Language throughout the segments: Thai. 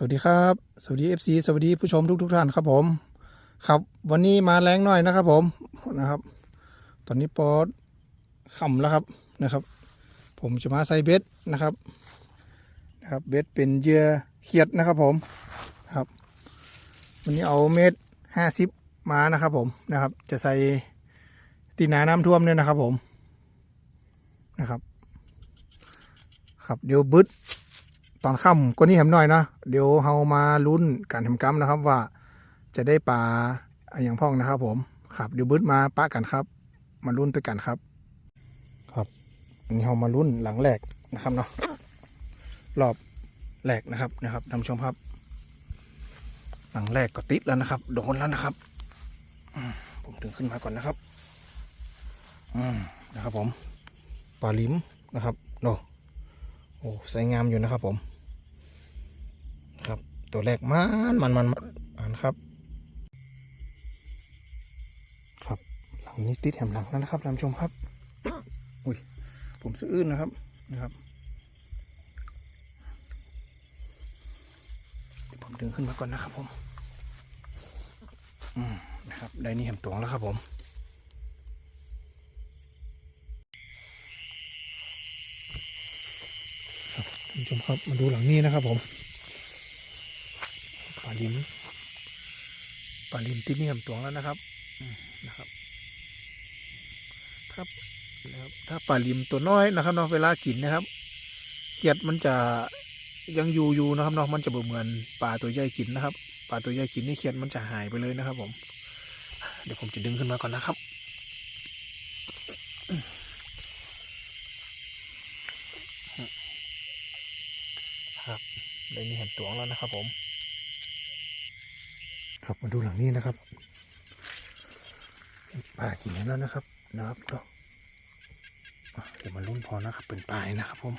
สวัสดีครับ สวัสดี FC สวัสดีผู้ชมทุกทุกท่านครับผม ครับวันนี้มาแรงหน่อยนะครับผมนะครับ ตอนนี้ปอดค่ำแล้วครับนะครับ ผมจะมาใส่เบ็ดนะครับนะครับเบ็ดเป็นเยื่อเขียดนะครับผมนะครับ วันนี้เอาเม็ดห้าสิบมานะครับผมนะครับ จะใส่ตีนาน้ำท่วมเนี่ยนะครับผมนะครับ ครับเดี๋ยวบึด ตอนค่ำก็นี่แหมหน่อยนะเดี๋ยวเฮามาลุ้นการทำกรรมนะครับว่าจะได้ปลาอะไรอย่างพ่องนะครับผมครับเดี๋ยวบึดมาปะกันครับ มาลุ้นด้วยกันครับ ครับอันนี้เฮามาลุ้นหลังแรกนะครับเนาะรอบแรกนะครับนะครับท่านผู้ชมครับ หลังแรกก็ติดแล้วนะครับ โดนแล้วนะครับอืมผมดึงขึ้นมาก่อนนะครับอืมนะครับ ผมปลาลิมนะครับโนโอ้ใสงามอยู่นะครับผมครับ ตัวแรกมันมันมันมันครับ ครับหลังนี้ติดแหมหลังแล้วนะครับท่านผู้ชมครับ อุ้ยผมซื้ออื่นนะครับนะครับเดี๋ยวผมดึงขึ้นมาก่อนนะครับผมอืมนะครับได้นี่แหมตวงแล้วครับผมท่านผู้ชมครับมาดูหลังนี้นะครับผมาลิมปลาลิมที่นี่มตวงแล้วนะครับนะครับถ้านะครับถ้าปลาลิมตัวน้อยนะครับเนาะเวลากินนะครับเขียดมันจะยังอยู่อยู่นะครับเนาะมันจะเหมือนปลาตัวใหญ่กินนะครับปลาตัวใหญ่กินนี่เขียดมันจะหายไปเลยนะครับ ผม เดี๋ยวผมจะดึงขึ้นมาก่อนนะครับครับได้มีเห็นตวงแล้วนะครับผม ครับมาดูหลังนี้นะครับปลากินแล้วนะครับนะครับเนาะเดี๋ยวมาลุ้นพอนะครับ เป็นปลายนะครับผม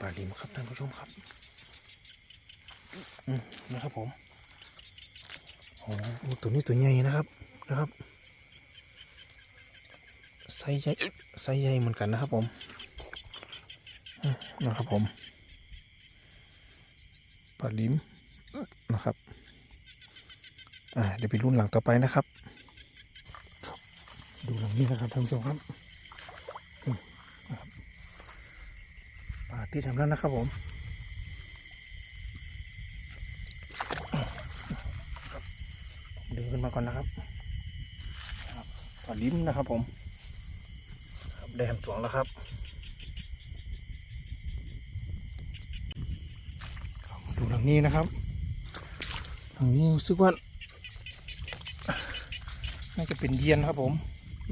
ปลาลิมครับท่านผู้ชมครับนะครับผมโอ้ตัวนี้ตัวใหญ่นะครับนะครับไซใหญ่ไซใหญ่เหมือนกันนะครับผมนะครับผม ปลาลิมนะครับอ่าเดี๋ยวไปรุ่นหลังต่อไปนะครับครับ ดูหลังนี้นะครับท่านผู้ชมครับอืมนะครับปลาที่ทำแล้วนะครับผมดึงขึ้นมาก่อนนะครับปลาลิมนะครับผมครับได้ทำตวงแล้วครับ นี้นะครับหลังนี้รู้สึกว่าน่าจะเป็นเยียนครับผม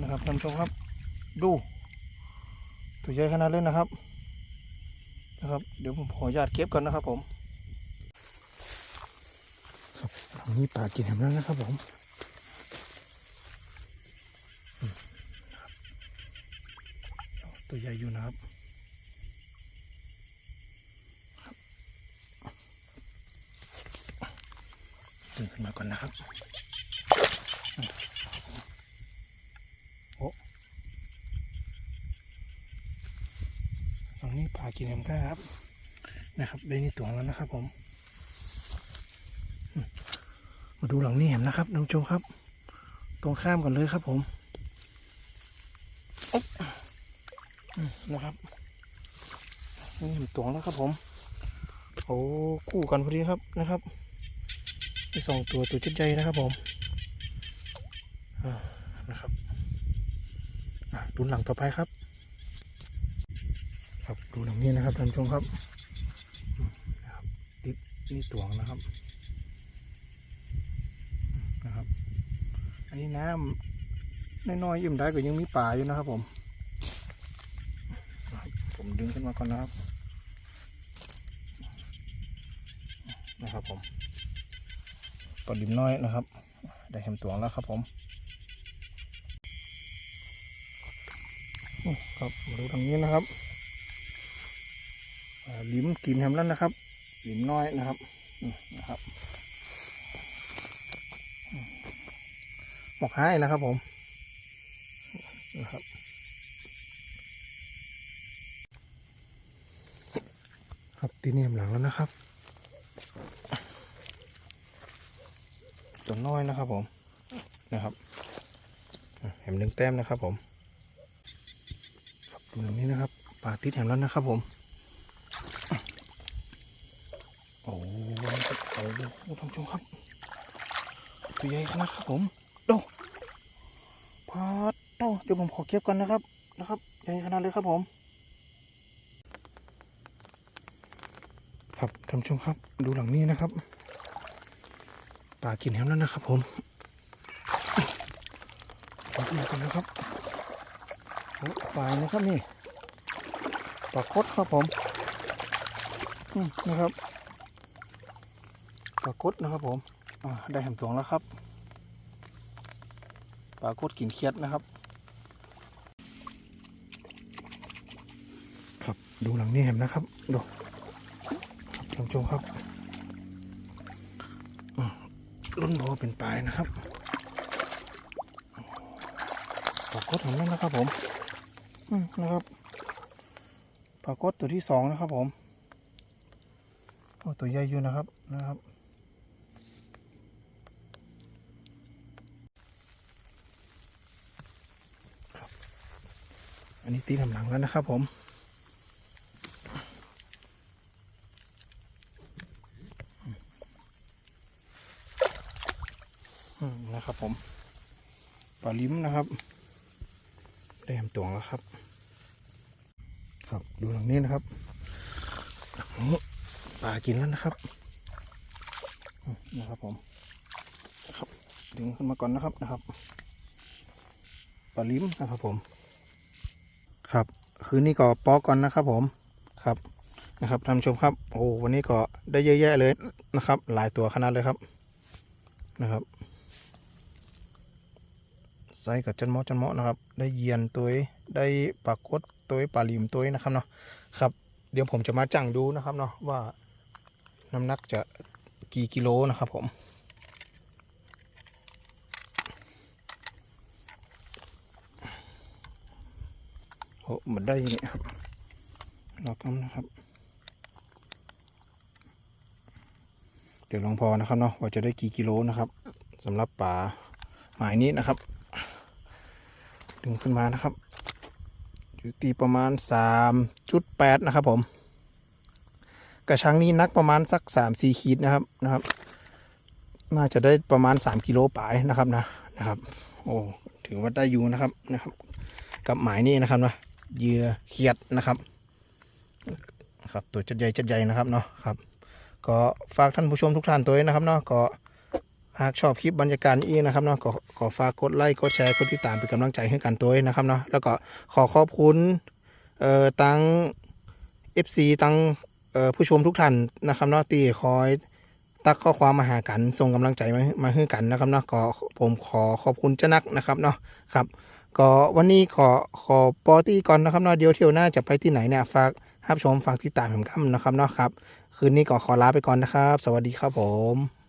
นะครับท่านผู้ชมครับ ดูตัวใหญ่ขนาดเลยนะครับนะครับ เดี๋ยวผมขออนุญาตเก็บก่อนนะครับผมครับหลังนี้ปลากินแหมแล้วนะครับผมตัวใหญ่อยู่นะครับ ดึงขึ้นมาก่อนนะครับโอ้ตรงนี้ปลากินแฮมก้าครับ นะครับได้นี่ตัวแล้วนะครับ ผม มาดูหลังนี้แหมนะครับท่านผู้ชมครับ ตรงข้ามกันเลยครับผมอ๊บอืมนะครับนี่ตัวแล้วครับผม โอ้คู่กันพอดีครับนะครับ ไปสองตัวตัวจุดใหญ่นะครับผมนะครับดูหลังต่อไปครับ ครับดูหลังนี้นะครับท่านผู้ชมครับนะครับติดนี่ตวงนะครับนะครับ อันนี้น้ำน้อยๆยิ่มได้ก็ยังมีป่าอยู่นะครับผม ผมดึงขึ้นมาก่อนนะครับนะครับผม ปลาดิมน้อยนะครับ ได้เห็มตวงแล้วครับผมครับมาดูทางนี้นะครับลิมกินแฮมแล้วนะครับลิมน้อยนะครับนะครับหมอกให้นะครับผมนะครับครับตีนี่หลังแล้วนะครับ ตัวน้ อยนะครับผมนะครับแหมหนึ่งแต้มนะครับผมดูตรงนี้นะครับปลาติดแหมแล้วนะครับผมโอ้โหโอ้โหท่านผู้ชมครับตัวใหญ่ขนาดครับผมโดพาดโดเดี๋ยวผมขอเก็บกันนะครับนะครับใหญ่ขนาดเลยครับผม ครับท่านผู้ชมครับดูหลังนี้นะครับ ปลากินแฮมแล้วนะครับผมปลากินกันนะครับปลานะครับนี่ปลาคดครับผมนะครับปลาคดนะครับผมได้แหมตวงแล้วครับปลาคดกินเคียดนะครับ ครับดูหลังนี้แหมนะครับดูท่านผู้ชมครับ รุ่นโบเป็นปลายนะครับปากดเห็นแล้วนะครับผมนะครับปากดตัวที่สองนะครับผมโอ้ตัวใหญ่อยู่นะครับนะครับอันนี้ตีทำหลังแล้วนะครับผม อืมนะครับผมป ลิ้มนะครับได้มตวงแล้วครับ ครับดูหลังนี้นะครับนี่ปลากินแล้วนะครับนะครับผมครับดึงขึ้นมาก่อนนะครับนะครับปลาลิ้มนะครับผม ครับ คืนนี้ก็ปอก่อนนะครับผมครับนะครับท่านชมครับ โอ้วันนี้ก็ได้เยอะแยะเลยนะครับ หลายตัวขนาดเลยครับนะครับ ใส่กับจันมอจันมอนะครับ ได้เยียนตัวได้ปลากดตัวปลาลิมตัวนะครับเนาะครับ เดี๋ยวผมจะมาจั่งดูนะครับเนาะว่าน้ำหนักจะกี่กิโลนะครับผมโอ้มันได้เนี่ยครับลอกน้ำนะครับ เดี๋ยวลองพอนะครับเนาะว่าจะได้กี่กิโลนะครับสำหรับปลาหมายนี้นะครับ ดึงขึ้นมานะครับอยู่ตีประมาณ 3.8 นะครับผม กระชังนี้นักประมาณสัก 3-4 ขีดนะครับนะครับ น่าจะได้ประมาณ 3 กิโลปลายนะครับนะนะครับ โอ้ถือว่าได้อยู่นะครับนะครับ กับหมายนี้นะครับนะเหยื่อเขียดนะครับครับตัวจัดใหญ่จัดใหญ่นะครับเนาะครับ ก็ฝากท่านผู้ชมทุกท่านตัวด้นะครับเนาะก็ หากชอบคลิปบรรยากาศนี้นะครับเนาะขอฝากกดไลค์กดแชร์กดติดตามเป็นกำลังใจให้กันตัวนะครับเนาะแล้วก็ขอขอบคุณเอ่อตัง FC ตังเอ่อผู้ชมทุกท่านนะครับเนาะที่คอยตักข้อความมาหากันส่งกำลังใจมามาให้กันนะครับเนาะก็ผมขอขอบคุณเจ้านักนะครับเนาะครับก็วันนี้ขอขอปอตี้ก่อนนะครับเนาะเดี๋ยวเที่ยวหน้าจะไปที่ไหนเนี่ยฝากรับชมฝากติดตามผมกันนะครับเนาะครับคืนนี้ก็ขอลาไปก่อนนะครับ สวัสดีครับผม